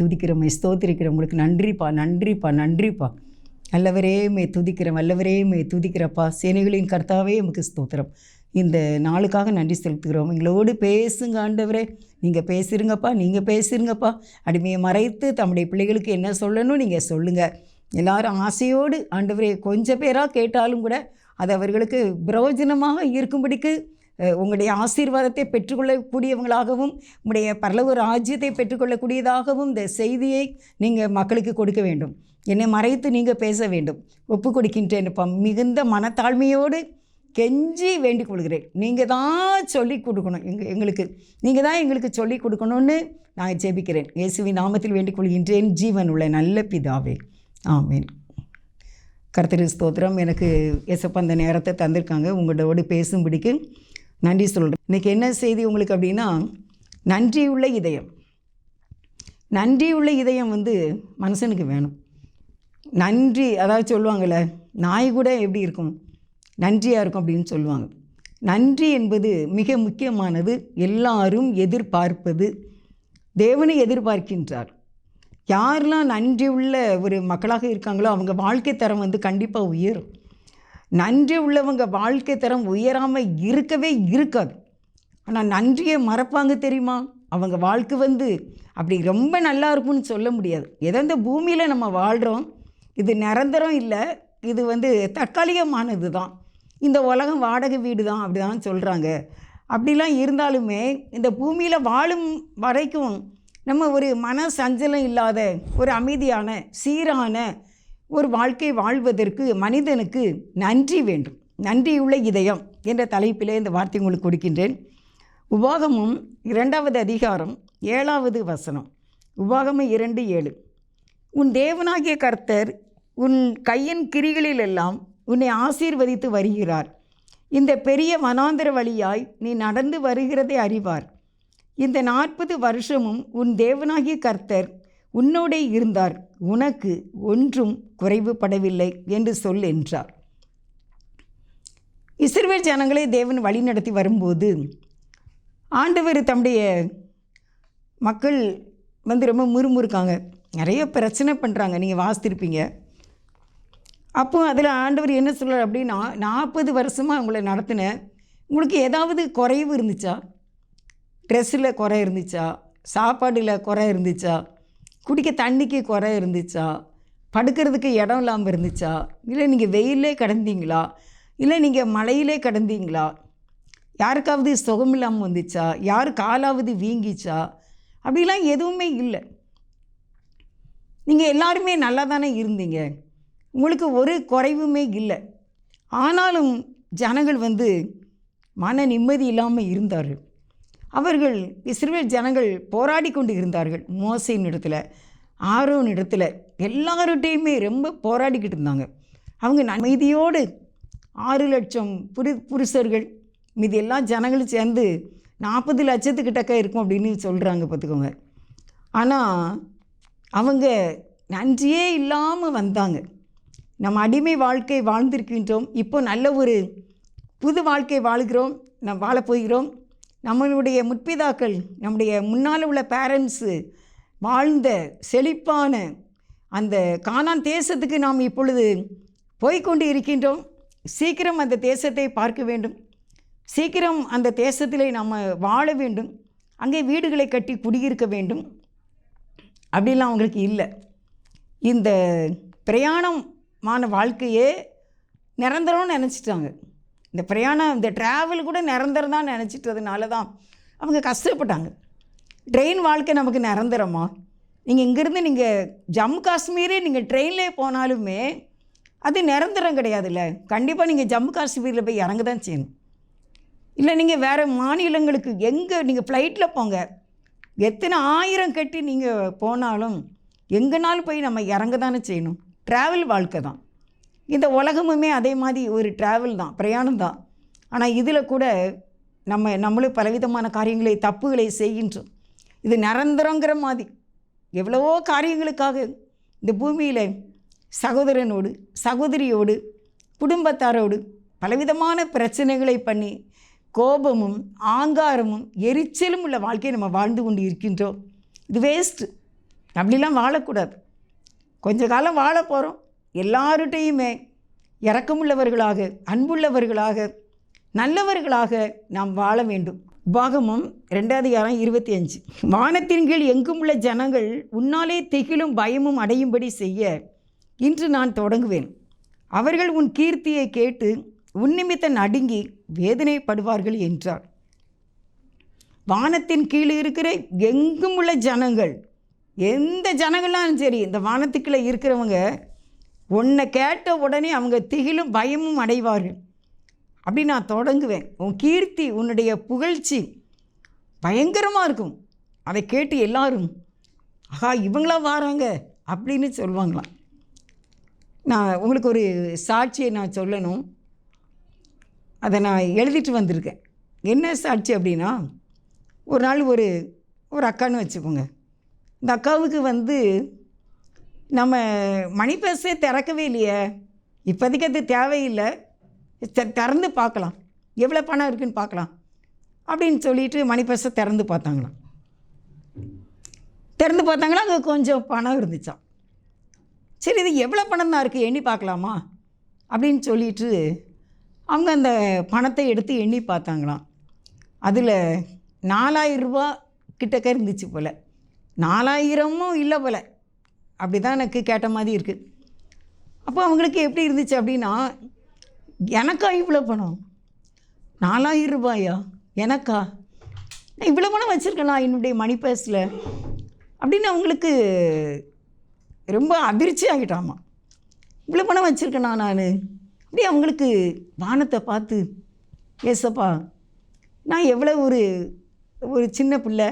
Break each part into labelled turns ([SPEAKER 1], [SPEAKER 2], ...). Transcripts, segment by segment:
[SPEAKER 1] துதிக்கிறோமே ஸ்தோத்திரிக்கிறோம். உங்களுக்கு நன்றிப்பா நன்றிப்பா நன்றிப்பா. நல்லவரே மே துதிக்கிறோம் வல்லவரே மே துதிக்கிறப்பா. சேனைகளின் கர்த்தாவே உமக்கு ஸ்தோத்திரம். இந்த நாளுக்காக நன்றி செலுத்துகிறோம். எங்களோடு பேசுங்க ஆண்டவரே. நீங்கள் பேசிருங்கப்பா நீங்கள் பேசிருங்கப்பா. அடிமையை மறைத்து தம்முடைய பிள்ளைகளுக்கு என்ன சொல்லணும் நீங்கள் சொல்லுங்கள் எல்லாரும் ஆசையோடு ஆண்டவரே கொஞ்சம் பேராக கேட்டாலும் கூட அது அவர்களுக்கு பிரயோஜனமாக இருக்கும்படிக்கு உங்களுடைய ஆசீர்வாதத்தை பெற்றுக்கொள்ளக்கூடியவங்களாகவும் உங்களுடைய பரலவ ராஜ்யத்தை பெற்றுக்கொள்ளக்கூடியதாகவும் இந்த செய்தியை நீங்கள் மக்களுக்கு கொடுக்க வேண்டும். என்னை மறைத்து நீங்கள் பேச வேண்டும். ஒப்பு கொடுக்கின்றேன் மிகுந்த மனத்தாழ்மையோடு கெஞ்சி வேண்டிக் கொள்கிறேன். நீங்கள் தான் சொல்லி கொடுக்கணும். எங்கள் எங்களுக்கு நீங்கள் தான் எங்களுக்கு சொல்லி கொடுக்கணும்னு நான் ஜெபிக்கிறேன். இயேசுவின் நாமத்தில் வேண்டிக் கொள்கின்றேன். ஜீவன் உள்ள நல்ல பிதாவே. ஆமேன். கர்த்தரி ஸ்தோத்திரம். எனக்கு எசப்ப அந்த நேரத்தை தந்திருக்காங்க. உங்களோடு பேசும்படிக்கு நன்றி சொல்கிறேன் இன்றைக்கி என்ன செய்தி உங்களுக்கு அப்படின்னா நன்றியுள்ள இதயம். நன்றியுள்ள இதயம் வந்து மனுஷனுக்கு வேணும். நன்றி அதாவது சொல்லுவாங்கள்ல நாய் கூட எப்படி இருக்கும்? நன்றியாக இருக்கும் அப்படின்னு சொல்லுவாங்க. நன்றி என்பது மிக முக்கியமானது. எல்லாரும் எதிர்பார்ப்பது. தேவனை எதிர்பார்க்கின்றார். யாரெல்லாம் நன்றி உள்ள ஒரு மக்களாக இருக்காங்களோ அவங்க வாழ்க்கை தரம் வந்து கண்டிப்பாக உயரும். நன்றி உள்ளவங்க வாழ்க்கை தரம் உயராமல் இருக்கவே இருக்காது. ஆனால் நன்றியை மறப்பாங்க தெரியுமா? அவங்க வாழ்க்கை வந்து அப்படி ரொம்ப நல்லா இருக்கும்னு சொல்ல முடியாது. ஏதோ இந்த பூமியில் நம்ம வாழ்கிறோம் இது நிரந்தரம் இல்லை. இது வந்து தற்காலிகமானது தான் இந்த உலகம் வாடகை வீடு தான் அப்படி தான் சொல்கிறாங்க அப்படிலாம் இருந்தாலுமே இந்த பூமியில் வாழும் வரைக்கும் நம்ம ஒரு மன சஞ்சலம் இல்லாத ஒரு அமைதியான சீரான ஒரு வாழ்க்கை வாழ்வதற்கு மனிதனுக்கு நன்றி வேண்டும். நன்றியுள்ள இதயம் என்ற தலைப்பிலே இந்த வார்த்தை உங்களுக்கு கொடுக்கின்றேன். உபாகமும் இரண்டாவது அதிகாரம் ஏழாவது வசனம். உபாகமும் இரண்டு ஏழு. உன் தேவனாகிய கர்த்தர் உன் கையின் கிரிகளிலெல்லாம் உன்னை ஆசீர்வதித்து வருகிறார். இந்த பெரிய வனாந்தர வழியாய் நீ நடந்து வருகிறதை அறிவார். இந்த நாற்பது வருஷமும் உன் தேவனாகிய கர்த்தர் உன்னோடே இருந்தார். உனக்கு ஒன்றும் குறைவுபடவில்லை என்று சொல் என்றார். இஸ்ரேல் ஜனங்களை தேவன் வழிநடத்தி வரும்போது ஆண்டவர் தம்முடைய மக்கள் வந்து ரொம்ப முறுமுறுக்காங்க. நிறைய பிரச்சனை பண்ணுறாங்க நீங்கள் வாசித்திருப்பீங்க. அப்போ அதில் ஆண்டவர் என்ன சொல்கிறார் அப்படின்னா நாற்பது வருஷமாக உங்களை நடத்தினேன் உங்களுக்கு ஏதாவது குறைவு இருந்துச்சா? ட்ரெஸ்ஸில் குறை இருந்துச்சா? சாப்பாடில் குறை இருந்துச்சா? குடிக்க தண்ணிக்கு குறை இருந்துச்சா? படுக்கிறதுக்கு இடம் இல்லாமல் இருந்துச்சா? இல்லை நீங்கள் வெயிலே கடந்தீங்களா? இல்லை நீங்கள் மழையிலே கடந்தீங்களா? யாருக்காவது சுகம் இல்லாமல் வந்துச்சா? யார் காலாவது வீங்கிச்சா? அப்படிலாம் எதுவுமே இல்லை. நீங்கள் எல்லாருமே நல்லா தானே இருந்தீங்க. உங்களுக்கு ஒரு குறைவுமே இல்லை. ஆனாலும் ஜனங்கள் வந்து மன நிம்மதி இல்லாமல் இருந்தார்கள். அவர்கள் இஸ்ரேல் ஜனங்கள் போராடி கொண்டு இருந்தார்கள் மோசையின் இடத்துல ஆரோன் இடத்துல. எல்லார்கிட்டையுமே ரொம்ப போராடிக்கிட்டு இருந்தாங்க. அவங்க அமைதியோடு ஆறு லட்சம் புரு புருஷர்கள் மீதி எல்லா ஜனங்களும் சேர்ந்து நாற்பது லட்சத்துக்கிட்டக்க இருக்கும் அப்படின்னு சொல்கிறாங்க பார்த்துக்கோங்க ஆனால் அவங்க நன்றியே இல்லாமல் வந்தாங்க. நம்ம அடிமை வாழ்க்கை வாழ்ந்திருக்கின்றோம். இப்போ நல்ல ஒரு புது வாழ்க்கை வாழ்கிறோம். நம் வாழப்போகிறோம் நம்மளுடைய முற்பிதாக்கள் நம்முடைய முன்னால் உள்ள பேரண்ட்ஸு வாழ்ந்த செழிப்பான அந்த கானான் தேசத்துக்கு நாம் இப்பொழுது போய்க்கொண்டு இருக்கின்றோம். சீக்கிரம் அந்த தேசத்தை பார்க்க வேண்டும். சீக்கிரம் அந்த தேசத்திலே நாம் வாழ வேண்டும். அங்கே வீடுகளை கட்டி குடியிருக்க வேண்டும். அப்படிலாம் அவங்களுக்கு இல்லை. இந்த பிரயாணமான வாழ்க்கையே நிரந்தரம்னு நினச்சிட்டாங்க. இந்த பிரயாணம் இந்த ட்ராவல் கூட நிரந்தரம் தான் நினச்சிட்டதுனால தான் அவங்க கஷ்டப்பட்டாங்க. ட்ரெயின் வாழ்க்கை நமக்கு நிரந்தரமா? நீங்கள் இங்கேருந்து நீங்கள் ஜம்மு காஷ்மீரே நீங்கள் ட்ரெயின்லேயே போனாலுமே அது நிரந்தரம் கிடையாதுல்ல. கண்டிப்பாக நீங்கள் ஜம்மு காஷ்மீரில் போய் இறங்க தான் செய்யணும். இல்லை நீங்கள் வேறு மாநிலங்களுக்கு எங்கே நீங்கள் ஃப்ளைட்டில் போங்க. எத்தனை ஆயிரம் கட்டி நீங்கள் போனாலும் எங்கேனாலும் போய் நம்ம இறங்க தானே செய்யணும். ட்ராவல் வாழ்க்கை தான். இந்த உலகமுமே அதே மாதிரி ஒரு ட்ராவல் தான் பிரயாணம் தான். ஆனால் இதில் கூட நம்ம நம்மளும் பலவிதமான காரியங்களை தப்புகளை செய்கின்றோம். இது நிரந்தரங்கிற மாதிரி. எவ்வளவோ காரியங்களுக்காக இந்த பூமியில் சகோதரனோடு சகோதரியோடு குடும்பத்தாரோடு பலவிதமான பிரச்சனைகளை பண்ணி கோபமும் ஆங்காரமும் எரிச்சலும் உள்ள வாழ்க்கையை நம்ம வாழ்ந்து கொண்டு இருக்கின்றோம். இது வேஸ்ட்டு அப்படிலாம் வாழக்கூடாது. கொஞ்ச காலம் வாழ போகிறோம் எல்லார்கிட்டையுமே இறக்கமுள்ளவர்களாக அன்புள்ளவர்களாக நல்லவர்களாக நாம் வாழ வேண்டும். உபாகமம் ரெண்டாவது இருபத்தி அஞ்சு. வானத்தின் கீழ் எங்கும் உள்ள ஜனங்கள் உன்னாலே திகிலும் பயமும் அடையும்படி செய்ய இன்று நான் தொடங்குவேன். அவர்கள் உன் கீர்த்தியை கேட்டு உன் நடுங்கி வேதனைப்படுவார்கள் என்றார். வானத்தின் கீழ் இருக்கிற எங்கும் உள்ள ஜனங்கள் எந்த ஜனங்களாலும் சரி இந்த வானத்துக்குள்ளே இருக்கிறவங்க உன்னை கேட்ட உடனே அவங்க திகிலும் பயமும் அடைவார்கள். அப்படி நான் தொடங்குவேன். உன் கீர்த்தி உன்னுடைய புகழ்ச்சி பயங்கரமாக இருக்கும். அதை கேட்டு எல்லாரும் ஆஹா இவங்களாம் வாராங்க அப்படின்னு சொல்லுவாங்களாம். நான் உங்களுக்கு ஒரு சாட்சியை நான் சொல்லணும். அதை நான் எழுதிட்டு வந்திருக்கேன். என்ன சாட்சி அப்படின்னா ஒரு நாள் ஒரு ஒரு அக்கான்னு வச்சுக்கோங்க. இந்த அக்காவுக்கு வந்து நம்ம மணி பேசே திறக்கவே இல்லையே. இப்போதைக்கு அது தேவையில்லை. திறந்து பார்க்கலாம். எவ்வளோ பணம் இருக்குன்னு பார்க்கலாம். அப்படின்னு சொல்லிட்டு மணி பேச திறந்து பார்த்தாங்களாம். திறந்து பார்த்தாங்களா அங்கே கொஞ்சம் பணம் இருந்துச்சா சரி இது எவ்வளோ பணம் தான் இருக்குது எண்ணி பார்க்கலாமா? அப்படின்னு சொல்லிட்டு அவங்க அந்த பணத்தை எடுத்து எண்ணி பார்த்தாங்களாம். அதில் நாலாயிரம் ரூபா கிட்டக்க இருந்துச்சு போல். நாலாயிரமும் இல்லை போல். அப்படி தான் எனக்கு கேட்ட மாதிரி இருக்குது அப்போ அவங்களுக்கு எப்படி இருந்துச்சு அப்படின்னா எனக்கா இவ்வளோ பணம்? நாலாயிரம் ரூபாயா? எனக்கா? நான் இவ்வளோ பணம் வச்சுருக்கேனா என்னுடைய மணி பர்ஸில் அப்படின்னு அவங்களுக்கு ரொம்ப அதிர்ச்சி ஆகிட்டாமா இவ்வளோ பணம் வச்சுருக்கேனா நான்? அப்படி அவங்களுக்கு வானத்தை பார்த்து ஏசப்பா நான் எவ்வளோ ஒரு ஒரு சின்ன பிள்ளை.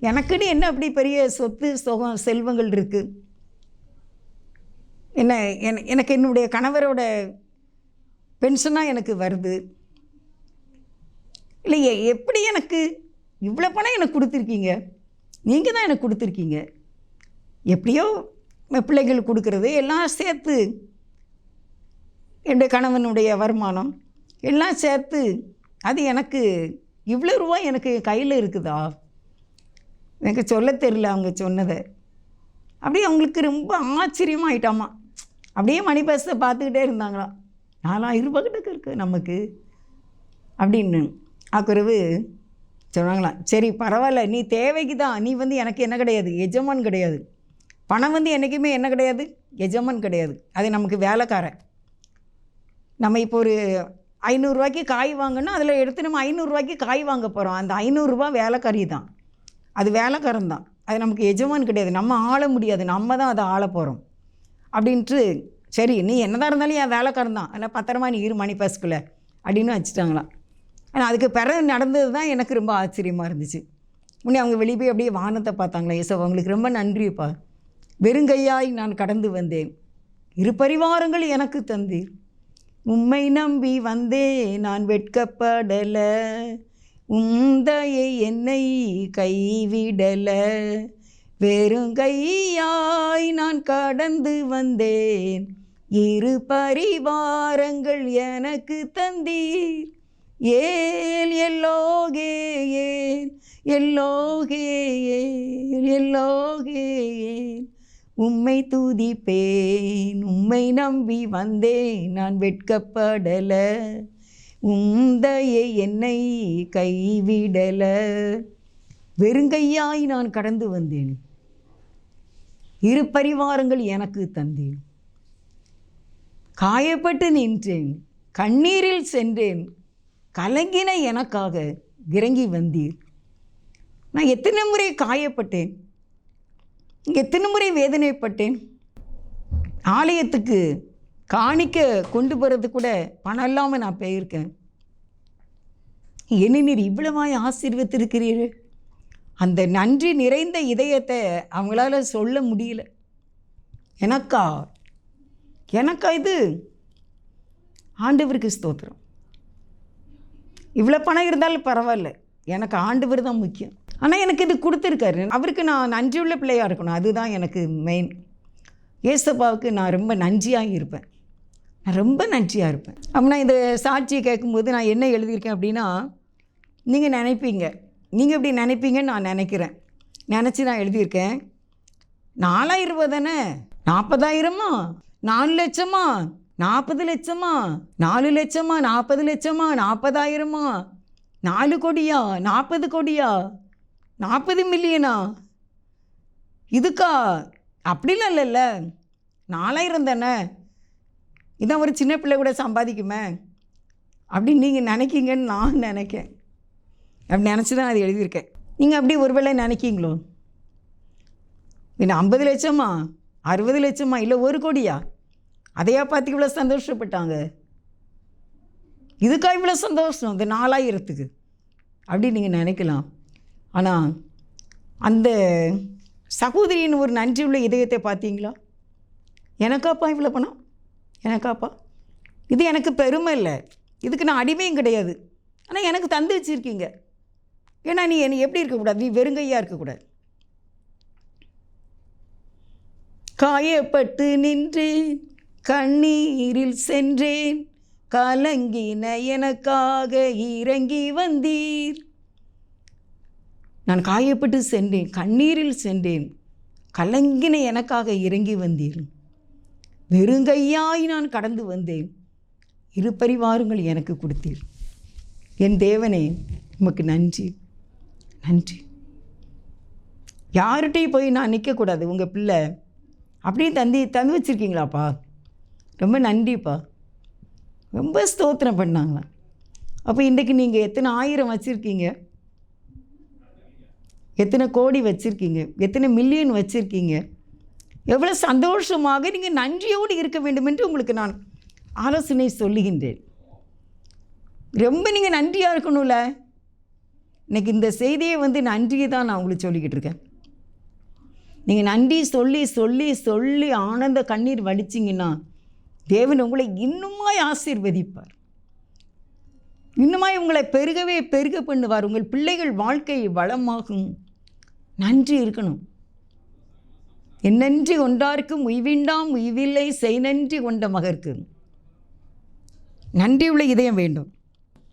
[SPEAKER 1] எனக்குன்னு என்ன அப்படி பெரிய சொத்து சுகம் செல்வங்கள் இருக்குது என்ன என் எனக்கு என்னுடைய கணவரோட பென்ஷனாக எனக்கு வருது. இல்லையே எப்படி எனக்கு இவ்வளோ பணம் எனக்கு கொடுத்துருக்கீங்க? நீங்கள் தான் எனக்கு கொடுத்துருக்கீங்க. எப்படியோ பிள்ளைகளுக்கு கொடுக்குறது எல்லாம் சேர்த்து என்னுடைய கணவனுடைய வருமானம் எல்லாம் சேர்த்து அது எனக்கு இவ்வளோ ரூபா எனக்கு கையில் இருக்குதா? எனக்கு சொல்ல தெரில அவங்க சொன்னதை. அப்படியே அவங்களுக்கு ரொம்ப ஆச்சரியமாயிட்டாமா. அப்படியே மணி பஸ்ஸை பார்த்துக்கிட்டே இருந்தாங்களாம். நாலாயிரம் ரூபாய் கிட்ட இருக்குது நமக்கு. அப்படின்னு அக்குறவு சொன்னாங்களாம் சரி பரவாயில்ல நீ தேவைக்கு தான் நீ வந்து எனக்கு என்ன கிடையாது? எஜமான் கிடையாது. பணம் வந்து என்றைக்குமே என்ன கிடையாது? எஜமான் கிடையாது. அது நமக்கு வேலைக்காரன் நம்ம இப்போ ஒரு ஐநூறுரூவாய்க்கு காய் வாங்கினா அதில் எடுத்து நம்ம ஐநூறுரூவாய்க்கு காய் வாங்க போகிறோம் அந்த ஐநூறுரூவா வேலைக்காரி தான் அது வேலைக்காரன் தான் அது நமக்கு எஜமான் கிடையாது. நம்ம ஆள முடியாது. நம்ம தான் அதை ஆள போகிறோம் அப்படின்ட்டு சரி நீ என்னதான் இருந்தாலும் என் வேலைக்காரன் தான். ஆனால் பத்திரமா நீ இரு மணி பஸ்க்குள்ளே அப்படின்னு வச்சுட்டாங்களாம். ஆனால் அதுக்கு பிறகு நடந்தது தான் எனக்கு ரொம்ப ஆச்சரியமாக இருந்துச்சு. முன்னே அவங்க வெளியே போய் அப்படியே வானத்தை பார்த்தாங்களா ஏசோ அவங்களுக்கு ரொம்ப நன்றிப்பா வெறுங்கையாய் நான் கடந்து வந்தேன். இரு பரிவாரங்கள் எனக்கு தந்தீர். உம்மை நம்பி வந்தே நான் வெட்கப்படல. உந்தையை என்னை கைவிடல. வெறுங்கையாய் நான் கடந்து வந்தேன். இரு பரிவாரங்கள் எனக்கு தந்தீர். ஏல் எல்லோகே ஏல் எல்லோகே ஏல் எல்லோகே ஏல் உம்மை துதிப்பேன் உம்மை நம்பி வந்தேன் நான் வெட்கப்படல. உந்தையை என்னை கைவிடல. வெறுங்கையாய் நான் கடந்து வந்தேன். இரு பரிவாரங்கள் எனக்கு தந்தேன். காயப்பட்டு நின்றேன் கண்ணீரில் சென்றேன் கலங்கின எனக்காக இறங்கி வந்தீர். நான் எத்தனை முறை காயப்பட்டேன் எத்தனை முறை வேதனைப்பட்டேன். ஆலயத்துக்கு காணிக்க கொண்டு போகிறது கூட பணம் இல்லாமல் நான் போயிருக்கேன். என்ன நீர் இவ்வளவாய் ஆசீர்வத்திருக்கிறீர் அந்த நன்றி நிறைந்த இதயத்தை அவங்களால சொல்ல முடியல. எனக்கா எனக்கா இது. ஆண்டவருக்கு ஸ்தோத்திரம். இவ்வளோ பணம் இருந்தாலும் பரவாயில்ல. எனக்கு ஆண்டவர் தான் முக்கியம். ஆனால் எனக்கு இது கொடுத்துருக்காரு. அவருக்கு நான் நன்றியுள்ள பிள்ளையாக இருக்கணும். அதுதான் எனக்கு மெயின் ஏசப்பாவுக்கு நான் ரொம்ப நன்றியாக இருப்பேன். நான் ரொம்ப நன்றியாக இருப்பேன். அப்போ நான் இந்த சாட்சியை கேட்கும்போது நான் என்ன எழுதியிருக்கேன் அப்படின்னா நீங்கள் நினைப்பீங்க. நீங்கள் இப்படி நினைப்பீங்கன்னு நான் நினைக்கிறேன். நினச்சி நான் எழுதியிருக்கேன். நாலாயிரம் ரூபா தானே? நாற்பதாயிரமா? நாலு லட்சமா? நாற்பது லட்சமா? நாலு லட்சமா? நாற்பது லட்சமா? நாற்பதாயிரமா நாலு கோடியா? நாற்பது கோடியா? நாற்பது மில்லியனா? இதுக்கா? அப்படிலாம் இல்லைல்ல. நாலாயிரம் தானே? இதான் ஒரு சின்ன பிள்ளை கூட சம்பாதிக்குமே. அப்படின்னு நீங்கள் நினைக்கிங்கன்னு நான் நினைக்கேன். அப்படி நினச்சி தான் அது எழுதியிருக்கேன். நீங்கள் அப்படி ஒருவேளை நினைக்கிங்களோ? என்ன ஐம்பது லட்சமா? அறுபது லட்சமா? இல்லை ஒரு கோடியா? அதையா பார்த்து இவ்வளோ சந்தோஷப்பட்டாங்க? இதுக்கா இவ்வளோ சந்தோஷம்? இந்த நாலாயிரத்துக்கு. அப்படின்னு நீங்கள் நினைக்கலாம். ஆனால் அந்த சகோதரியின் ஒரு நன்றி உள்ள இதயத்தை பார்த்தீங்களா? எனக்காப்பா இவ்வளோ பணம்? எனக்காப்பா? இது எனக்கு பெருமை இல்லை. இதுக்கு நான் அடிமையும் கிடையாது. ஆனால் எனக்கு தந்து வச்சுருக்கீங்க. ஏன்னா நீ என்னை எப்படி இருக்கக்கூடாது? நீ வெறுங்கையாக இருக்கக்கூடாது. காயப்பட்டு நின்றேன். கண்ணீரில் சென்றேன். கலங்கின எனக்காக இறங்கி வந்தீர். நான் காயப்பட்டு சென்றேன். கண்ணீரில் சென்றேன். கலங்கின எனக்காக இறங்கி வந்தீர். வெறுங்கையாய் நான் கடந்து வந்தேன். இரு பரிவாரங்கள் எனக்கு கொடுத்தீர். என் தேவனே உமக்கு நன்றி. நன்றி. யார்கிட்டையும் போய் நான் நிற்கக்கூடாது. உங்கள் பிள்ளை. அப்படியே தந்தி தந்து வச்சுருக்கீங்களாப்பா? ரொம்ப நன்றிப்பா. ரொம்ப ஸ்தோத்திரம் பண்ணாங்களா அப்போ இன்றைக்கு நீங்கள் எத்தனை ஆயிரம் வச்சுருக்கீங்க? எத்தனை கோடி வச்சுருக்கீங்க? எத்தனை மில்லியன் வச்சுருக்கீங்க? எவ்வளோ சந்தோஷமாக நீங்கள் நன்றியோடு இருக்க வேண்டும் என்று உங்களுக்கு நான் ஆலோசனை சொல்லுகின்றேன். ரொம்ப நீங்கள் நன்றியாக இருக்கணும்ல? இன்னைக்கு இந்த செய்தியை வந்து நன்றியை தான் நான் உங்களுக்கு சொல்லிக்கிட்டு இருக்கேன். நீங்கள் நன்றி சொல்லி சொல்லி சொல்லி ஆனந்த கண்ணீர் வடிச்சிங்கன்னா தேவன் உங்களை இன்னுமாய் ஆசீர்வதிப்பார். இன்னுமாய் உங்களை பெருகவே பெருக பண்ணுவார். உங்கள் பிள்ளைகள் வாழ்க்கை வளமாகும். நன்றி இருக்கணும். என்னன்றி கொண்டார்க்கும் உய்விண்டாம் உய்வில்லை செய் நன்றி கொண்ட மகர்க்கு. நன்றியுள்ள இதயம் வேண்டும்.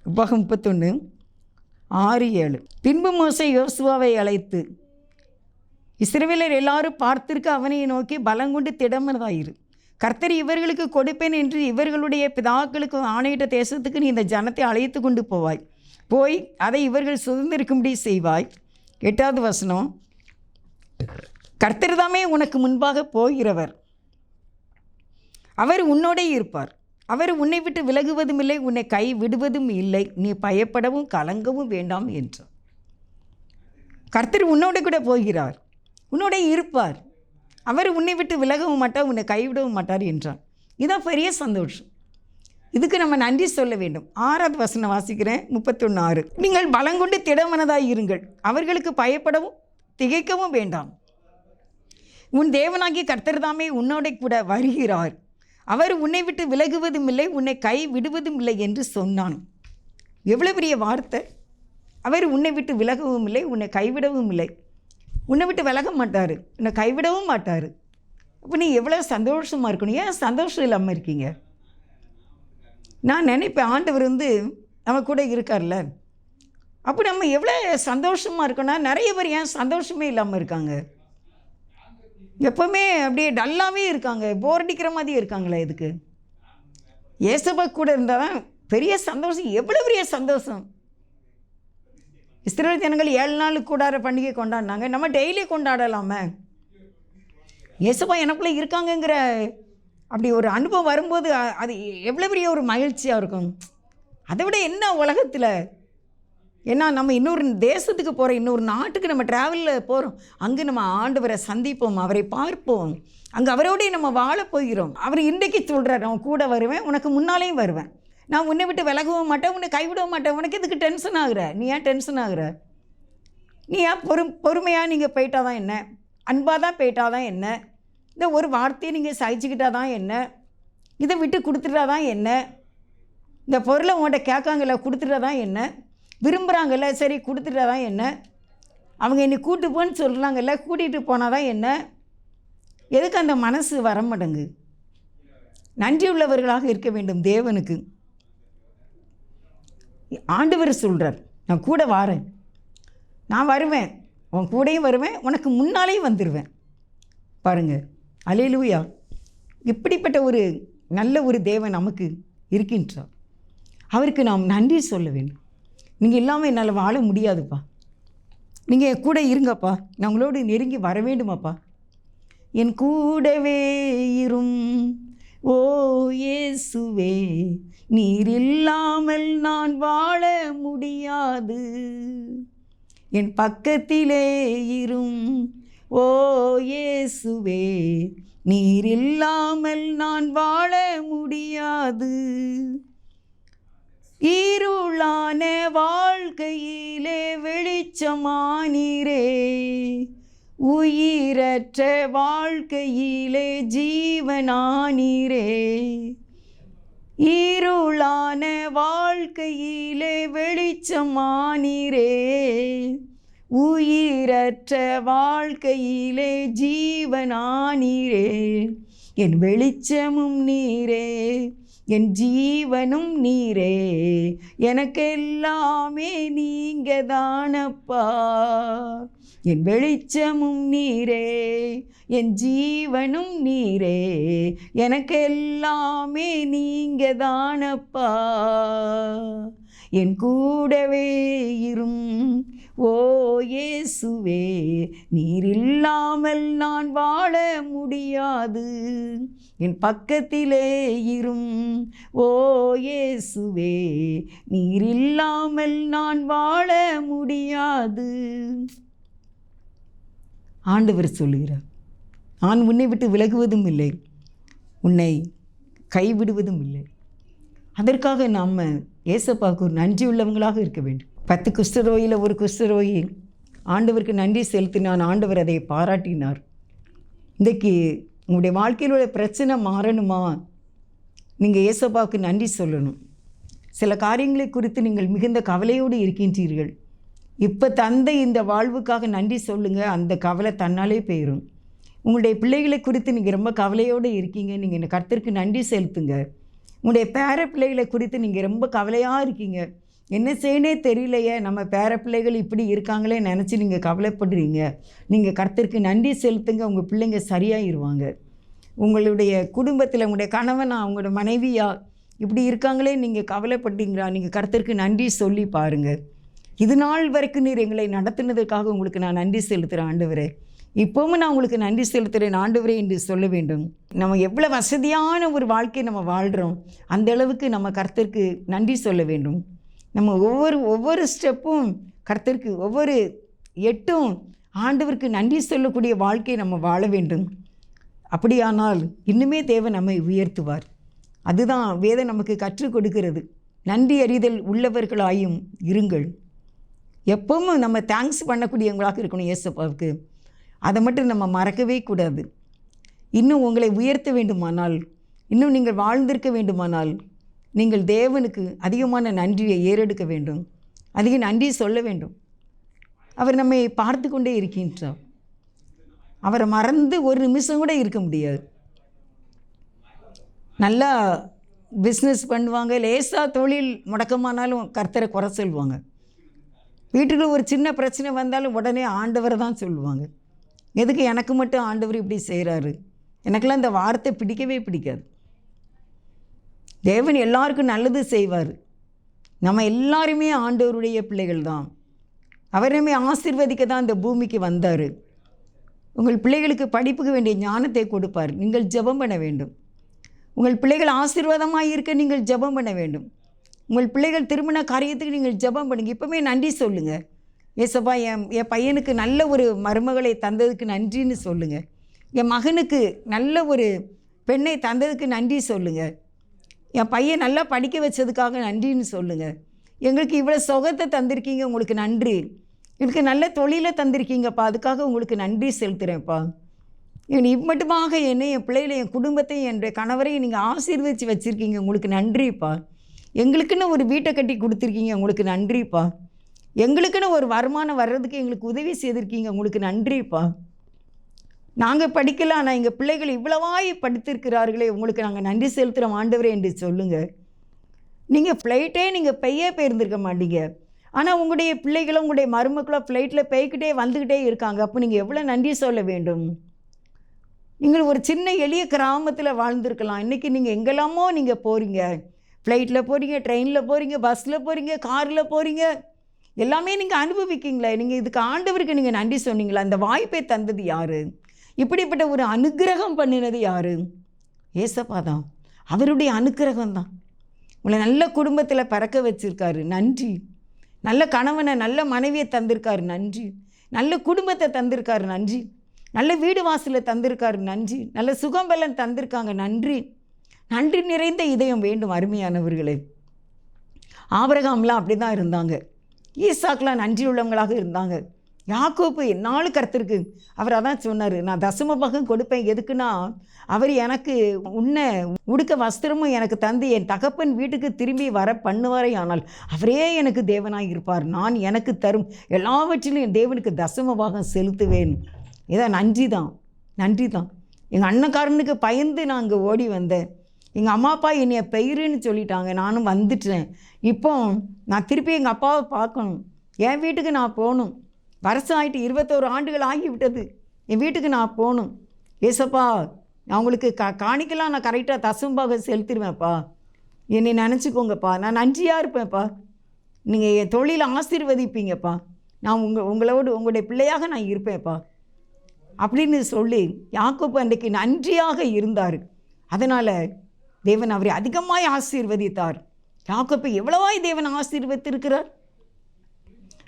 [SPEAKER 1] உபாகம் முப்பத்தொன்று ஆறு ஏழு. பின்பு மோசை யோசுவாவை அழைத்து இஸ்ரேலர் எல்லாரும் பார்த்திருக்க அவனை நோக்கி பலங்கொண்டு திடமனதாயிரு கர்த்தர் இவர்களுக்கு கொடுப்பேன் என்று இவர்களுடைய பிதாக்களுக்கு ஆணையிட்ட தேசத்துக்கு நீ இந்த ஜனத்தை அழைத்து கொண்டு போவாய். போய் அதை இவர்கள் சுதந்திரிக்கும்படி செய்வாய். எட்டாவது வசனம். கர்த்தர் தாமே உனக்கு முன்பாக போகிறவர். அவர் உன்னோடே இருப்பார். அவர் உன்னை விட்டு விலகுவதும் இல்லை உன்னை கை விடுவதும் இல்லை. நீ பயப்படவும் கலங்கவும் வேண்டாம் என்றார் கர்த்தர் உன்னோட கூட போகிறார். உன்னோட இருப்பார். அவர் உன்னை விட்டு விலகவும் மாட்டார் உன்னை கைவிடவும் மாட்டார் என்றார் இதான் பெரிய சந்தோஷம். இதுக்கு நம்ம நன்றி சொல்ல வேண்டும். ஆறாவது வசனம் வாசிக்கிறேன் முப்பத்தொன்று ஆறு நீங்கள் பலங்கொண்டு திடமனதாக இருங்கள். அவர்களுக்கு பயப்படவும் திகைக்கவும் வேண்டாம். உன் தேவனாகிய கர்த்தர் தாமே உன்னோட கூட வருகிறார். அவர் உன்னை விட்டு விலகுவதும் இல்லை உன்னை கை விடுவதும் இல்லை என்று சொன்னான். எவ்வளோ பெரிய வார்த்தை. அவர் உன்னை விட்டு விலகவும் இல்லை உன்னை கைவிடவும் இல்லை. உன்னை விட்டு விலக மாட்டார். உன்னை கைவிடவும் மாட்டார். அப்போ நீ எவ்வளோ சந்தோஷமாக இருக்கணும்? ஏன் சந்தோஷம் இல்லாமல் இருக்கீங்க? நான் நினைப்பேன் ஆண்டவர் வந்து நம்ம கூட இருக்கார்ல. அப்போ நம்ம எவ்வளோ சந்தோஷமாக இருக்கோன்னா நிறைய பேர் ஏன் சந்தோஷமே இல்லாமல் இருக்காங்க? எப்போவுமே அப்படியே டல்லாகவே இருக்காங்க. போர் அடிக்கிற மாதிரி இருக்காங்களே இதுக்கு. ஏசப்பா கூட இருந்தால் தான் பெரிய சந்தோஷம். எவ்வளோ பெரிய சந்தோஷம். இஸ்ரேல் ஜனங்கள் ஏழு நாள் கூடார பண்டிகை கொண்டாடினாங்க. நம்ம டெய்லி கொண்டாடலாமே. இயேசுப்பா எனக்குள்ளே இருக்காங்கங்கிற அப்படி ஒரு அனுபவம் வரும்போது அது எவ்வளோ பெரிய ஒரு மகிழ்ச்சியாக இருக்கும். அதை விட என்ன உலகத்தில்? ஏன்னா நம்ம இன்னொரு தேசத்துக்கு போகிற இன்னொரு நாட்டுக்கு நம்ம ட்ராவலில் போகிறோம் அங்கே நம்ம ஆண்டவரை சந்திப்போம் அவரை பார்ப்போம். அங்கே அவரோடய நம்ம வாழ போகிறோம். அவர் இன்றைக்கு சொல்கிறார் நான் கூட வருவேன் உனக்கு முன்னாலேயும் வருவேன். நான் உன்னை விட்டு விலகவும் மாட்டேன் உன்னை கைவிடவும் மாட்டேன். உனக்கு இதுக்கு டென்ஷன் ஆகுற? நீ ஏன் டென்ஷன் ஆகுற? நீ ஏன் பொறு பொறுமையாக நீங்கள் போயிட்டா தான் என்ன? அன்பாக தான் போயிட்டா தான் என்ன? இந்த ஒரு வார்த்தையை நீங்கள் சகிச்சுக்கிட்டா தான் என்ன? இதை விட்டு கொடுத்துட்டா தான் என்ன? இந்த பொருளை உன்கிட்ட கேட்காங்கல்ல கொடுத்துட்டா தான் என்ன? விரும்புகிறாங்கல்ல சரி கொடுத்துட்டா தான் என்ன? அவங்க என்னை கூட்டு போன்னு சொல்கிறாங்கல்ல கூட்டிகிட்டு போனால் தான் என்ன? எதுக்கு அந்த மனசு வர மாட்டேங்கு நன்றி உள்ளவர்களாக இருக்க வேண்டும் தேவனுக்கு. ஆண்டவர் சொல்கிறார் நான் கூட வாரேன். நான் வருவேன். உன் கூடயும் வருவேன். உனக்கு முன்னாலேயும் வந்துடுவேன் பாருங்கள் அலையிலூயா இப்படிப்பட்ட ஒரு நல்ல ஒரு தேவன் நமக்கு இருக்கின்றார். அவருக்கு நாம் நன்றி சொல்ல வேண்டும். நீங்கள் இல்லாமல் என்னால் வாழ முடியாதுப்பா. நீங்கள் என் கூட இருங்கப்பா. நான் உங்களோடு நெருங்கி வர வேண்டுமாப்பா. என் கூடவே இரும். ஓ இயேசுவே. நீர் இல்லாமல் நான் வாழ முடியாது. என் பக்கத்திலே இரும் ஓ இயேசுவே நீர் இல்லாமல் நான் வாழ முடியாது. இருளான வாழ்க்கையிலே வெளிச்சமானீரே உயிரற்ற வாழ்க்கையிலே ஜீவனானீரே. இருளான வாழ்க்கையிலே வெளிச்சமானீரே உயிரற்ற வாழ்க்கையிலே ஜீவனானீரே என் வெளிச்சமும் நீரே என் ஜீவனும் நீரே. எனக்கெல்லாமே நீங்க தானப்பா என் வெளிச்சமும் நீரே என் ஜீவனும் நீரே எனக்கெல்லாமே நீங்க தானப்பா என் கூடவே இரும் ஓ இயேசுவே நீர் இல்லாமல் நான் வாழ முடியாது. என் பக்கத்திலே இரும் ஓ இயேசுவே நீர் இல்லாமல் நான் வாழ முடியாது. ஆண்டவர் சொல்லுகிறார் நான் உன்னை விட்டு விலகுவதும் இல்லை உன்னை கைவிடுவதும் இல்லை. அதற்காக நாம் ஏசப்பாவுக்கு ஒரு நன்றி உள்ளவங்களாக இருக்க வேண்டும். பத்து குஷ்டரோயில் ஒரு குஷ்டரோயி ஆண்டவருக்கு நன்றி செலுத்தினான் ஆண்டவர் அதை பாராட்டினார். இன்றைக்கு உங்களுடைய வாழ்க்கையில் உள்ள பிரச்சனை மாறணுமா? நீங்கள் ஏசப்பாவுக்கு நன்றி சொல்லணும். சில காரியங்களை குறித்து நீங்கள் மிகுந்த கவலையோடு இருக்கின்றீர்கள். இப்போ தந்தை இந்த வாழ்வுக்காக நன்றி சொல்லுங்கள் அந்த கவலை தன்னாலே போயிடும் உங்களுடைய பிள்ளைகளை குறித்து நீங்கள் ரொம்ப கவலையோடு இருக்கீங்க நீங்கள் இந்த கர்த்தருக்கு நன்றி செலுத்துங்க. உங்களுடைய பேர பிள்ளைகளை குறித்து நீங்கள் ரொம்ப கவலையாக இருக்கீங்க. என்ன செய்யனே தெரியலையே நம்ம பேர பிள்ளைகள் இப்படி இருக்காங்களே நினச்சி நீங்கள் கவலைப்படுறீங்க. நீங்கள் கர்த்தருக்கு நன்றி செலுத்துங்க உங்கள் பிள்ளைங்க சரியாயிருவாங்க. உங்களுடைய குடும்பத்தில் உங்களுடைய கணவனா உங்களோட மனைவியா இப்படி இருக்காங்களே நீங்கள் கவலைப்படுறீங்களா? நீங்கள் கர்த்தருக்கு நன்றி சொல்லி பாருங்கள் இது நாள் வரைக்கும் நீர் எங்களை நடத்தினதுக்காக உங்களுக்கு நான் நன்றி செலுத்துகிறேன் ஆண்டவரே. இப்போவும் நான் உங்களுக்கு நன்றி செலுத்துகிறேன் ஆண்டவரே என்று சொல்ல வேண்டும். நம்ம எவ்வளோ வசதியான ஒரு வாழ்க்கையை நம்ம வாழ்கிறோம் அந்த அளவுக்கு நம்ம கர்த்தருக்கு நன்றி சொல்ல வேண்டும். நம்ம ஒவ்வொரு ஒவ்வொரு ஸ்டெப்பும் கர்த்தருக்கு ஒவ்வொரு எட்டும் ஆண்டவருக்கு நன்றி சொல்லக்கூடிய வாழ்க்கையை நம்ம வாழ வேண்டும். அப்படியானால் இன்னுமே தேவை நம்மை உயர்த்துவார். அதுதான் வேதம் நமக்கு கற்றுக் கொடுக்கிறது. நன்றி அறிதல் உள்ளவர்களாயும் இருங்கள். எப்பவும் நம்ம தேங்க்ஸ் பண்ணக்கூடியவங்களாக இருக்கணும் ஏசப்பாவுக்கு அதை மட்டும் நம்ம மறக்கவே கூடாது. இன்னும் உங்களை உயர்த்த வேண்டுமானால் இன்னும் நீங்கள் வாழ்ந்திருக்க வேண்டுமானால் நீங்கள் தேவனுக்கு அதிகமான நன்றியை ஏறெடுக்க வேண்டும். அதிக நன்றி சொல்ல வேண்டும். அவர் நம்மை பார்த்து கொண்டே இருக்கின்றார். அவரை மறந்து ஒரு நிமிஷம் கூட இருக்க முடியாது. நல்லா பிஸ்னஸ் பண்ணுவாங்க லேசாக தொழில் முடக்கமானாலும் கர்த்தரை குறை சொல்லுவாங்க வீட்டுக்குள்ள ஒரு சின்ன பிரச்சனை வந்தாலும் உடனே ஆண்டவரை தான் சொல்லுவாங்க. எதுக்கு எனக்கு மட்டும் ஆண்டவர் இப்படி செய்கிறாரு எனக்கெல்லாம் இந்த வார்த்தை பிடிக்கவே பிடிக்காது. தேவன் எல்லாருக்கும் நல்லது செய்வார். நம்ம எல்லாருமே ஆண்டவருடைய பிள்ளைகள் தான். அவர் நம்மை தான் இந்த பூமிக்கு வந்தார். உங்கள் பிள்ளைகளுக்கு படிப்புக்கு வேண்டிய ஞானத்தை கொடுப்பார். நீங்கள் ஜெபம் பண்ண வேண்டும். உங்கள் பிள்ளைகள் ஆசீர்வாதமாக இருக்க நீங்கள் ஜெபம் பண்ண வேண்டும். உங்கள் பிள்ளைகள் திருமண காரியத்துக்கு நீங்கள் ஜெபம் பண்ணுங்கள் இப்போவுமே நன்றி சொல்லுங்கள் ஏசப்பா என் என் பையனுக்கு நல்ல ஒரு மருமகளை தந்ததுக்கு நன்றின்னு சொல்லுங்கள் என் மகனுக்கு நல்ல ஒரு பெண்ணை தந்ததுக்கு நன்றி சொல்லுங்கள் என் பையன் நல்லா படிக்க வச்சதுக்காக நன்றின்னு சொல்லுங்கள் எங்களுக்கு இவ்வளோ சுகத்தை தந்திருக்கீங்க உங்களுக்கு நன்றி. எனக்கு நல்ல தொழிலை தந்திருக்கீங்கப்பா அதுக்காக உங்களுக்கு நன்றி செலுத்துகிறேன்ப்பா என் இம்மட்டுமாக என்னை என் பிள்ளைகளை என் குடும்பத்தையும் என்னுடைய கணவரையும் நீங்கள் ஆசீர்வதித்து வச்சுருக்கீங்க உங்களுக்கு நன்றிப்பா. எங்களுக்குன்னு ஒரு வீட்டை கட்டி கொடுத்துருக்கீங்க உங்களுக்கு நன்றிப்பா. எங்களுக்குன்னு ஒரு வருமானம் வர்றதுக்கு எங்களுக்கு உதவி செய்திருக்கீங்க உங்களுக்கு நன்றிப்பா. நாங்கள் படிக்கலாம் ஆனால் எங்கள் பிள்ளைகள் இவ்வளவாய் படித்திருக்கிறார்களே உங்களுக்கு நாங்கள் நன்றி செலுத்துகிறோம் ஆண்டவரே என்று சொல்லுங்கள் நீங்கள் ஃப்ளைட்டே நீங்கள் பெய்யே போயிருந்திருக்க மாட்டீங்க. ஆனால் உங்களுடைய பிள்ளைகளும் உங்களுடைய மருமக்களோ ஃப்ளைட்டில் பெய்கிட்டே வந்துக்கிட்டே இருக்காங்க. அப்போ நீங்கள் எவ்வளோ நன்றி சொல்ல வேண்டும்? நீங்கள் ஒரு சின்ன எளிய கிராமத்தில் வாழ்ந்திருக்கலாம். இன்றைக்கி நீங்கள் எங்கெல்லாமோ நீங்கள் போகிறீங்க ஃப்ளைட்டில் போகிறீங்க ட்ரெயினில் போகிறீங்க பஸ்ஸில் போகிறீங்க காரில் போகிறீங்க எல்லாமே நீங்கள் அனுபவிக்கீங்களே. நீங்கள் இதுக்கு ஆண்டவருக்கு நீங்கள் நன்றி சொன்னீங்களா. அந்த வாய்ப்பை தந்தது யார்? இப்படிப்பட்ட ஒரு அனுக்கிரகம் பண்ணினது யார்? ஏசப்பா தான். அவருடைய அனுக்கிரகம் தான். உங்களை நல்ல குடும்பத்தில் பிறக்க வச்சுருக்காரு. நன்றி. நல்ல கணவனை நல்ல மனைவியை தந்திருக்காரு. நன்றி. நல்ல குடும்பத்தை தந்திருக்காரு. நன்றி. நல்ல வீடு வாசலை தந்திருக்காரு. நன்றி. நல்ல சுகம்பலன் தந்திருக்காங்க. நன்றி. நன்றி நிறைந்த இதயம் வேண்டும் அருமையானவர்களே. ஆபரகாம்லாம் அப்படி தான் இருந்தாங்க. ஈசாக்கெலாம் நன்றி உள்ளவங்களாக இருந்தாங்க. யாக்கோப்பு என்னாலும் கருத்திருக்கு அவர் அதான் சொன்னார் நான் தசம பகம் கொடுப்பேன். எதுக்குன்னா அவர் எனக்கு உன்ன உடுக்க வஸ்திரமும் எனக்கு தந்து என் தகப்பன் வீட்டுக்கு திரும்பி வர பண்ணுவாரே. ஆனால் அவரே எனக்கு தேவனாக இருப்பார். நான் எனக்கு தரும் எல்லாவற்றிலும் என் தேவனுக்கு தசம பாகம் செலுத்துவேன். இதான் நன்றி தான் நன்றி தான் எங்கள் அண்ணக்காரனுக்கு பயந்து நான் அங்கே ஓடி வந்தேன். எங்கள் அம்மா அப்பா என்னைய பெயருன்னு சொல்லிட்டாங்க. நானும் வந்துட்டேன். இப்போ நான் திருப்பி எங்கள் அப்பாவை பார்க்கணும். என் வீட்டுக்கு நான் போகணும். வருஷம் ஆகிட்டு இருபத்தோரு ஆண்டுகள் ஆகிவிட்டது. என் வீட்டுக்கு நான் போகணும். ஏசப்பா நான் உங்களுக்கு கா காணிக்கலாம். நான் கரெக்டாக தசும்பாக செலுத்திடுவேன்ப்பா என்னை நினச்சிக்கோங்கப்பா. நான் நன்றியாக இருப்பேன்ப்பா. நீங்கள் என் தொழிலை ஆசீர்வதிப்பீங்கப்பா. நான் உங்கள் உங்களோடு உங்களுடைய பிள்ளையாக நான் இருப்பேன்ப்பா. அப்படின்னு சொல்லி யாக்கோப்பு அன்றைக்கு நன்றியாக இருந்தார். அதனால் தேவன் அவரை அதிகமாய் ஆசீர்வதித்தார். யாக்கோப்பை எவ்வளவாய் தேவன் ஆசீர்வதித்திருக்கிறார்?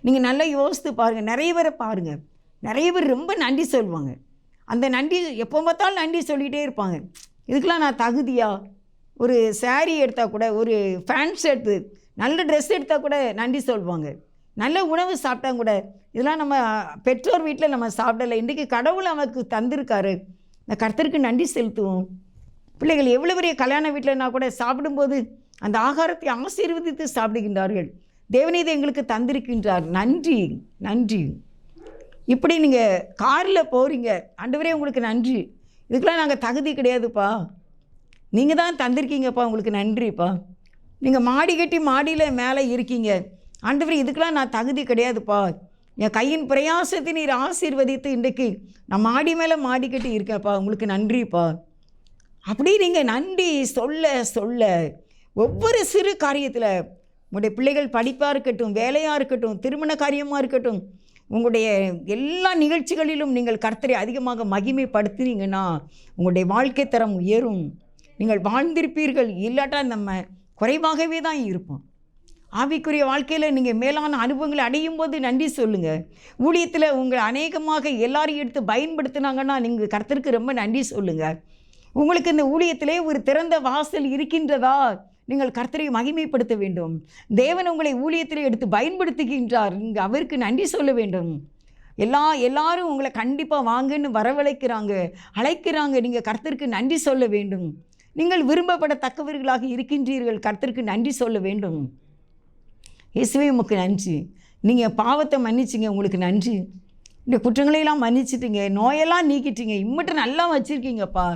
[SPEAKER 1] நீங்கள் நல்லா யோசித்து பாருங்கள் நிறைய பேரை பாருங்கள் நிறைய பேர் ரொம்ப நன்றி சொல்லுவாங்க அந்த நன்றி எப்போ பார்த்தாலும் நன்றி சொல்லிகிட்டே இருப்பாங்க. இதுக்கெலாம் நான் தகுதியா? ஒரு சாரீ எடுத்தால் கூட ஒரு ஃபேண்ட் ஷர்ட்டு நல்ல ட்ரெஸ் எடுத்தால் கூட நன்றி சொல்லுவாங்க நல்ல உணவு சாப்பிட்டா கூட இதெல்லாம் நம்ம பெற்றோர் வீட்டில் நம்ம சாப்பிடலை. இன்றைக்கி கடவுள் நமக்கு தந்திருக்காரு. இந்த கர்த்தருக்கு நன்றி செலுத்துவோம். பிள்ளைகள் எவ்வளோ பெரிய கல்யாண வீட்டில்னா கூட சாப்பிடும்போது அந்த ஆகாரத்தை ஆசீர்வதித்து சாப்பிடுகின்றார்கள். தேவநீதி எங்களுக்கு தந்திருக்கின்றார். நன்றி நன்றி. இப்படி நீங்கள் காரில் போகிறீங்க ஆண்டவரே உங்களுக்கு நன்றி. இதுக்கெல்லாம் நாங்கள் தகுதி கிடையாதுப்பா. நீங்கள் தான் தந்திருக்கீங்கப்பா உங்களுக்கு நன்றிப்பா. நீங்கள் மாடி கட்டி மாடியில் மேலே இருக்கீங்க. ஆண்டவர் இதுக்கெல்லாம் நான் தகுதி கிடையாதுப்பா. என் கையின் பிரயாசத்தை நீர் ஆசீர்வதித்து இன்றைக்கு நான் மாடி மேலே மாடி கட்டி இருக்கேன்ப்பா. உங்களுக்கு நன்றிப்பா. அப்படி நீங்கள் நன்றி சொல்ல சொல்ல ஒவ்வொரு சிறு காரியத்தில் உங்களுடைய பிள்ளைகள் படிப்பாக இருக்கட்டும் வேலையாக இருக்கட்டும் திருமண காரியமாக இருக்கட்டும் உங்களுடைய எல்லா நிகழ்ச்சிகளிலும் நீங்கள் கர்த்தரை அதிகமாக மகிமைப்படுத்தினீங்கன்னா உங்களுடைய வாழ்க்கை தரம் உயரும். நீங்கள் வாழ்ந்திருப்பீர்கள் இல்லாட்டா நம்ம குறைவாகவே தான் இருப்போம். ஆவிக்குரிய வாழ்க்கையில் நீங்கள் மேலான அனுபவங்களை அடையும் போது நன்றி சொல்லுங்கள் ஊழியத்தில் உங்களை அநேகமாக எல்லாரையும் எடுத்து பயன்படுத்தினாங்கன்னா நீங்கள் கர்த்தருக்கு ரொம்ப நன்றி சொல்லுங்கள் உங்களுக்கு இந்த ஊழியத்திலே ஒரு திறந்த வாசல் இருக்கின்றதா? நீங்கள் கர்த்தரை மகிமைப்படுத்த வேண்டும். தேவன் உங்களை ஊழியத்திலே எடுத்து பயன்படுத்துகின்றார். நீங்கள் அவருக்கு நன்றி சொல்ல வேண்டும். எல்லா எல்லாரும் உங்களை கண்டிப்பாக வாங்கன்னு வரவழைக்கிறாங்க அழைக்கிறாங்க. நீங்கள் கர்த்தருக்கு நன்றி சொல்ல வேண்டும். நீங்கள் விரும்பப்படத்தக்கவர்களாக இருக்கின்றீர்கள். கர்த்தருக்கு நன்றி சொல்ல வேண்டும். இயேசுவே உமக்கு நன்றி. நீங்கள் பாவத்தை மன்னிச்சிங்க உங்களுக்கு நன்றி. இந்த குற்றங்களையெல்லாம் மன்னிச்சிட்டீங்க. நோயெல்லாம் நீக்கிட்டீங்க. இம்மட்டும் நல்லா வச்சுருக்கீங்கப்பா.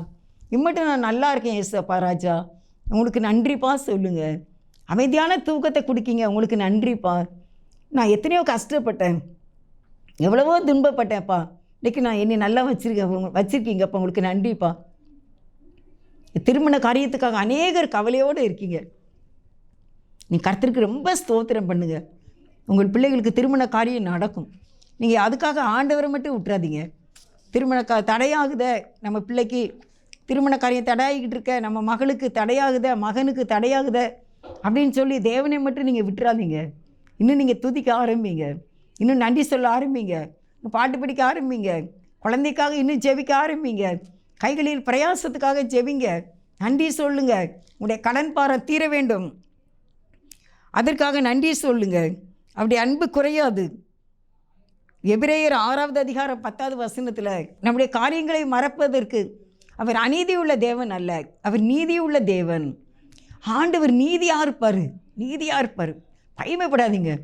[SPEAKER 1] இம்மட்டும் நான் நல்லா இருக்கேன் ஏசப்பா ராஜா. உங்களுக்கு நன்றிப்பா சொல்லுங்கள் அமைதியான தூக்கத்தை கொடுக்கீங்க உங்களுக்கு நன்றிப்பா. நான் எத்தனையோ கஷ்டப்பட்டேன். எவ்வளவோ துன்பப்பட்டேன்ப்பா. இன்றைக்கி நான் என்னை நல்லா வச்சுருக்கேன் வச்சுருக்கீங்கப்பா உங்களுக்கு நன்றிப்பா. திருமண காரியத்துக்காக அநேகர் கவலையோடு இருக்கீங்க. நீ கர்த்தருக்கு ரொம்ப ஸ்தோத்திரம் பண்ணுங்க. உங்கள் பிள்ளைகளுக்கு திருமண காரியம் நடக்கும். நீங்கள் அதுக்காக ஆண்டவரை மட்டும் விட்டுறாதீங்க திருமண க தடையாகுத நம்ம பிள்ளைக்கு திருமண காரியம் தடையாகிக்கிட்டு இருக்க நம்ம மகளுக்கு தடையாகுத மகனுக்கு தடையாகுத அப்படின்னு சொல்லி தேவனை மட்டும் நீங்கள் விட்டுறாதீங்க. இன்னும் நீங்கள் துதிக்க ஆரம்பிங்க. இன்னும் நன்றி சொல்ல ஆரம்பிங்க. இன்னும் பாட்டு படிக்க ஆரம்பிங்க. குழந்தைக்காக இன்னும் ஜெபிக்க ஆரம்பிங்க. கைகளில் பிரயாசத்துக்காக ஜெபிங்க. நன்றி சொல்லுங்க. உங்களுடைய கடன் பாரம் தீர வேண்டும். அதற்காக நன்றி சொல்லுங்க. அப்படி அன்பு குறையாது. எபிரேயர் ஆறாவது அதிகாரம் பத்தாவது வசனத்தில் நம்முடைய காரியங்களை மறப்பதற்கு அவர் அநீதியுள்ள தேவன் அல்ல. அவர் நீதியுள்ள தேவன். ஆண்டவர் நீதியாக இருப்பார். நீதியாக இருப்பார். பயமைப்படாதீங்க.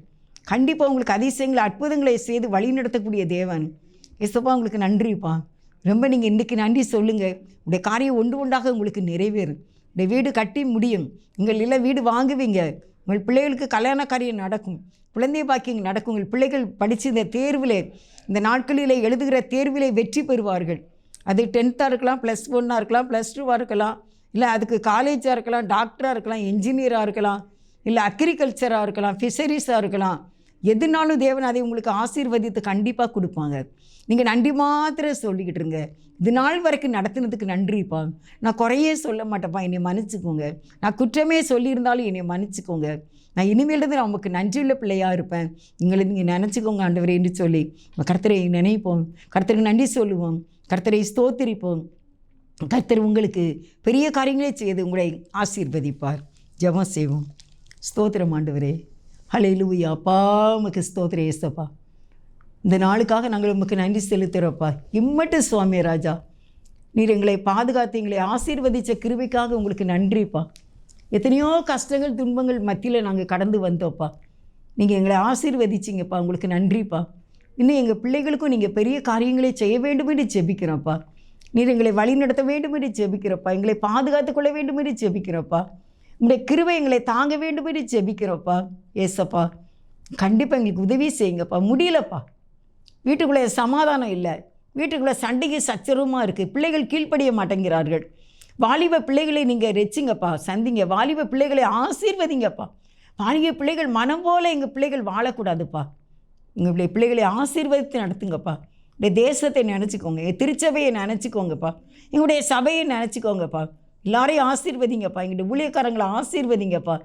[SPEAKER 1] கண்டிப்பாக உங்களுக்கு அதிசயங்களை அற்புதங்களை செய்து வழிநடத்தக்கூடிய தேவன். இசப்பா உங்களுக்கு நன்றிப்பா. ரொம்ப நீங்கள் இன்றைக்கி நன்றி சொல்லுங்கள் உடைய காரியம் ஒன்று ஒன்றாக உங்களுக்கு நிறைவேறும். இந்த வீடு கட்டி முடியும். உங்கள் இல்லை வீடு வாங்குவீங்க. உங்கள் பிள்ளைகளுக்கு கல்யாண காரியம் நடக்கும். குழந்தை பாக்கியம் நடக்கும். உங்கள் பிள்ளைகள் படித்து இந்த தேர்விலே இந்த நாட்களிலே எழுதுகிற தேர்விலே வெற்றி பெறுவார்கள். அது டென்த்தாக இருக்கலாம் ப்ளஸ் ஒன்னாக இருக்கலாம் ப்ளஸ் டூவாக இருக்கலாம். இல்லை அதுக்கு காலேஜாக இருக்கலாம் டாக்டராக இருக்கலாம் இன்ஜினியராக இருக்கலாம் இல்லை அக்ரிகல்ச்சராக இருக்கலாம் ஃபிஷரிஸாக இருக்கலாம். எதுனாலும் தேவன் அதை உங்களுக்கு ஆசீர்வதித்து கண்டிப்பாக கொடுப்பாங்க. நீங்கள் நன்றி மாத்திரம் சொல்லிக்கிட்டு இருங்க. இது நாள் வரைக்கும் நடத்தினதுக்கு நன்றிப்பா. நான் குறையே சொல்ல மாட்டேப்பா என்னை மன்னிச்சுக்கோங்க. நான் குற்றமே சொல்லியிருந்தாலும் என்னை மன்னிச்சுக்கோங்க. நான் இனிமேலிருந்து நான் உங்களுக்கு நன்றியுள்ள பிள்ளையாக இருப்பேன். எங்களை நீங்கள் நினச்சிக்கோங்க ஆண்டவரேன்னு சொல்லி. கடத்தரை நினைப்போம். கருத்தருக்கு நன்றி சொல்லுவோம். கர்த்தரை ஸ்தோத்திரிப்போம். கர்த்தர் உங்களுக்கு பெரிய காரியங்களே செய்து உங்களை ஆசீர்வதிப்பார். ஜெபம் செய்வோம். ஸ்தோத்திரம் ஆண்டவரே. ஹalleluya அப்பா உமக்கு ஸ்தோத்திர ஏசப்பா இந்த நாளுக்காக நாங்கள் உமக்கு நன்றி செலுத்துகிறோப்பா இம்மட்டு சுவாமி ராஜா நீர் எங்களை பாதுகாத்து எங்களை ஆசீர்வதித்த கிருவிக்காக உங்களுக்கு நன்றிப்பா. எத்தனையோ கஷ்டங்கள் துன்பங்கள் மத்தியில் நாங்கள் கடந்து வந்தோப்பா நீங்கள் எங்களை ஆசீர்வதிச்சிங்கப்பா. உங்களுக்கு நன்றிப்பா. இன்னும் எங்கள் பிள்ளைகளுக்கும் நீங்கள் பெரிய காரியங்களை செய்ய வேண்டும் என்று ஜெபிக்கிறப்பா. நீர் எங்களை வழி நடத்த வேண்டும் என்று ஜெபிக்கிறப்பா. எங்களை பாதுகாத்து கொள்ள வேண்டும் என்று ஜெபிக்கிறப்பா. உங்களுடைய கிருவை எங்களை தாங்க வேண்டும் என்று ஜெபிக்கிறப்பா. ஏசப்பா கண்டிப்பாக எங்களுக்கு உதவி செய்யுங்கப்பா. முடியலப்பா. வீட்டுக்குள்ளே சமாதானம் இல்லை. வீட்டுக்குள்ளே சண்டைக்கு சச்சரவுமாக இருக்குது பிள்ளைகள் கீழ்ப்படிய மாட்டேங்கிறார்கள். வாலிப பிள்ளைகளை நீங்கள் ரெச்சிங்கப்பா சந்திங்க. வாலிப பிள்ளைகளை ஆசீர்வதிங்கப்பா. வாலிப பிள்ளைகள் மனம் போல் எங்கள் பிள்ளைகள் வாழக்கூடாதுப்பா. உங்களுடைய பிள்ளைகளை ஆசீர்வதித்து நடத்துங்கப்பா. உடைய தேசத்தை நினச்சிக்கோங்க. எங்கள் திருச்சபையை நினச்சிக்கோங்கப்பா. எங்களுடைய சபையை நினச்சிக்கோங்கப்பா. எல்லாரையும் ஆசீர்வதிங்கப்பா. எங்களுடைய ஊழியக்காரங்களை ஆசீர்வதிங்கப்பா.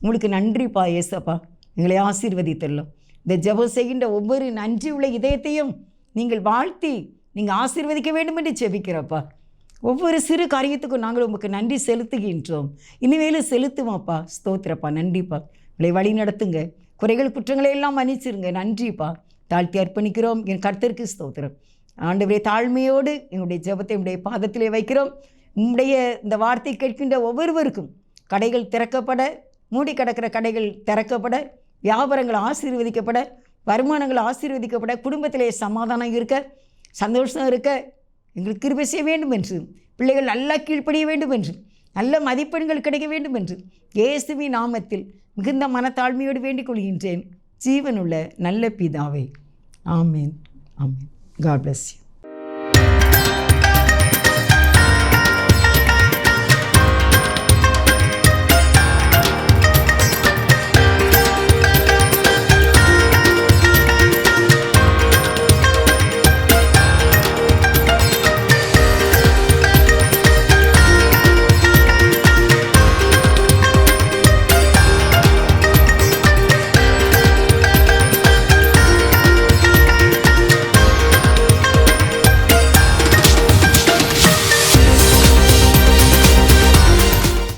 [SPEAKER 1] உங்களுக்கு நன்றிப்பா ஏசப்பா எங்களை ஆசீர்வதித்தரலாம் இந்த ஜெபம் செய்கின்ற ஒவ்வொரு நன்றி உள்ள இதயத்தையும் நீங்கள் வாழ்த்தி நீங்கள் ஆசீர்வதிக்க வேண்டும் என்று ஜெபிக்கிறப்பா. ஒவ்வொரு சிறு காரியத்துக்கும் நாங்கள் உங்களுக்கு நன்றி செலுத்துகின்றோம். இனிமேலும் செலுத்துவோம்ப்பா. ஸ்தோத்திரப்பா. நன்றிப்பா. உங்களை வழி நடத்துங்க. குறைகள் குற்றங்களை எல்லாம் மன்னிச்சிருங்க. நன்றிப்பா. தாழ்த்தி அர்ப்பணிக்கிறோம். என் கர்த்தருக்கு ஸ்தோத்திரம். ஆண்டவரே தாழ்மையோடு என்னுடைய ஜெபத்தை என்னுடைய பாதத்திலே வைக்கிறோம். உம்முடைய இந்த வார்த்தை கேட்கின்ற ஒவ்வொருவருக்கும் கடைகள் திறக்கப்பட மூடி கிடக்கிற கடைகள் திறக்கப்பட வியாபாரங்கள் ஆசீர்வதிக்கப்பட வருமானங்கள் ஆசீர்வதிக்கப்பட குடும்பத்திலே சமாதானம் இருக்க சந்தோஷம் இருக்க எங்களுக்கு கிருபை செய்ய வேண்டும் என்று பிள்ளைகள் நல்லா கீழ்ப்படிய வேண்டும் என்று நல்ல மதிப்பெண்கள் கிடைக்க வேண்டும் என்று இயேசுவி நாமத்தில் மிகுந்த மனத்தாழ்மையோடு வேண்டிக் கொள்கின்றேன். ஜீவனுள்ள நல்ல பிதாவே. ஆமேன். ஆமேன். God bless you